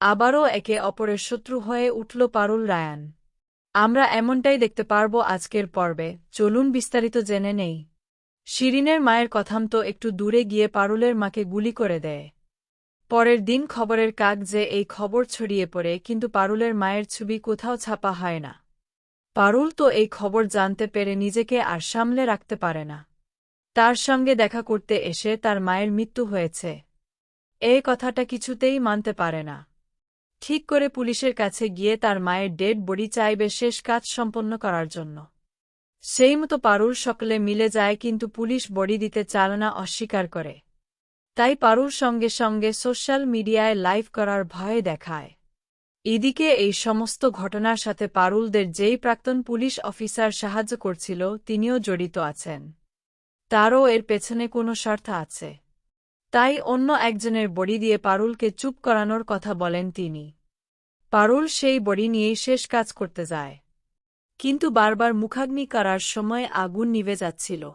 আবারও একে অপরের শত্রু হয়ে উঠল পারুল রায়ান। আমরা এমনটাই দেখতে পারব আজকের পর্বে। চলুন বিস্তারিত জেনে নেই। শিরিনের মায়ের কথাম তো একটু দূরে গিয়ে পারুলের মাকে গুলি করে দেয়। পরের দিন খবরের কাগজে এই খবর ছড়িয়ে পড়ে, কিন্তু পারুলের মায়ের ছবি কোথাও ছাপা হয় না। পারুল তো এই খবর জানতে পেরে নিজেকে আর সামলে রাখতে পারে না। তার সঙ্গে দেখা করতে এসে তার মায়ের মৃত্যু হয়েছে। এই কথাটা কিছুতেই মানতে পারে না। ঠিক করে পুলিশের কাছে গিয়ে তার মায়ের ডেড বডি চাইবে শেষ কাজ সম্পন্ন করার জন্য। সেই মতো পারুল সকলে মিলে যায় কিন্তু পুলিশ বডি দিতে চালনা অস্বীকার করে। তাই পারুর সঙ্গে সঙ্গে সোশ্যাল মিডিয়ায় লাইভ করার ভয় দেখায়। এদিকে এই সমস্ত ঘটনার সাথে পারুলদের যেই প্রাক্তন পুলিশ অফিসার সাহায্য করছিল, তিনিও জড়িত আছেন। তারও এর পেছনে কোনো স্বার্থ আছে। তাই অন্য একজনের বড়ি দিয়ে পারুলকে চুপ করানোর কথা বলেন তিনি। পারুল সেই বড়ি নিয়েই শেষ কাজ করতে যায়। কিন্তু বারবার মুখাগ্নি করার সময় আগুন নিভে যাচ্ছিল।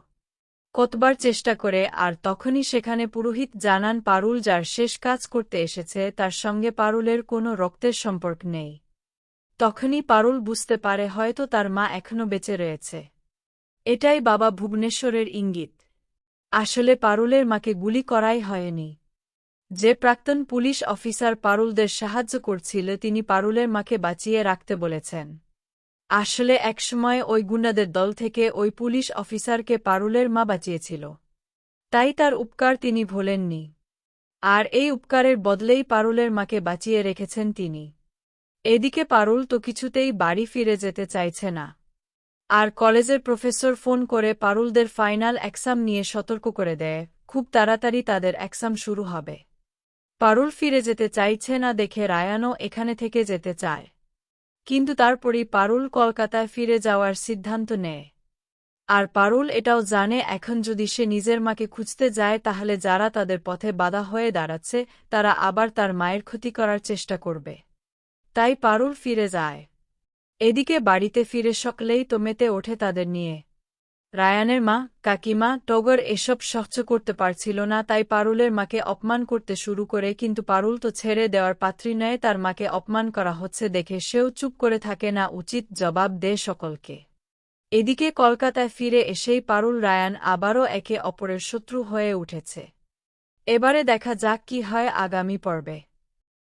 কতবার চেষ্টা করে আর তখনই সেখানে পুরোহিত জানান পারুল যার শেষ কাজ করতে এসেছে, তার সঙ্গে পারুলের কোনো রক্তের সম্পর্ক নেই। তখনই পারুল বুঝতে পারে হয়তো তার মা এখনও বেঁচে রয়েছে। এটাই বাবা ভুবনেশ্বরের ইঙ্গিত। আসলে পারুলের মাকে গুলি করাই হয়নি। যে প্রাক্তন পুলিশ অফিসার পারুলদের সাহায্য করছিল, তিনি পারুলের মাকে বাঁচিয়ে রাখতে বলেছেন। আসলে একসময় ওই গুন্ডাদের দল থেকে ওই পুলিশ অফিসারকে পারুলের মা বাঁচিয়েছিল। তাই তার উপকার তিনি ভোলেননি। আর এই উপকারের বদলেই পারুলের মাকে বাঁচিয়ে রেখেছেন তিনি। এদিকে পারুল তো কিছুতেই বাড়ি ফিরে যেতে চাইছে না। আর কলেজের প্রফেসর ফোন করে পারুলদের ফাইনাল এক্সাম নিয়ে সতর্ক করে দেয়। খুব তাড়াতাড়ি তাদের এক্সাম শুরু হবে। পারুল ফিরে যেতে চাইছে না দেখে রায়ানও এখানে থেকে যেতে চায়। কিন্তু তারপরই পারুল কলকাতায় ফিরে যাওয়ার সিদ্ধান্ত নেয়। আর পারুল এটাও জানে, এখন যদি সে নিজের মাকে খুঁজতে যায়, তাহলে যারা তাদের পথে বাধা হয়ে দাঁড়াচ্ছে, তারা আবার তার মায়ের ক্ষতি করার চেষ্টা করবে। তাই পারুল ফিরে যায়। এদিকে বাড়িতে ফিরে সকলেই তো মেতে ওঠে তাদের নিয়ে। রায়ানের মা, কাকিমা, টগর এসব সহ্য করতে পারছিল না, তাই পারুলের মাকে অপমান করতে শুরু করে, কিন্তু পারুল তো ছেড়ে দেওয়ার পাত্রী নয়, তার মাকে অপমান করা হচ্ছে দেখে সেও চুপ করে থাকে না, উচিত জবাব দেয় সকলকে। এদিকে কলকাতায় ফিরে এসেই পারুল, রায়ান আবারও একে অপরের শত্রু হয়ে উঠেছে। এবারে দেখা যাক কি হয় আগামী পর্বে।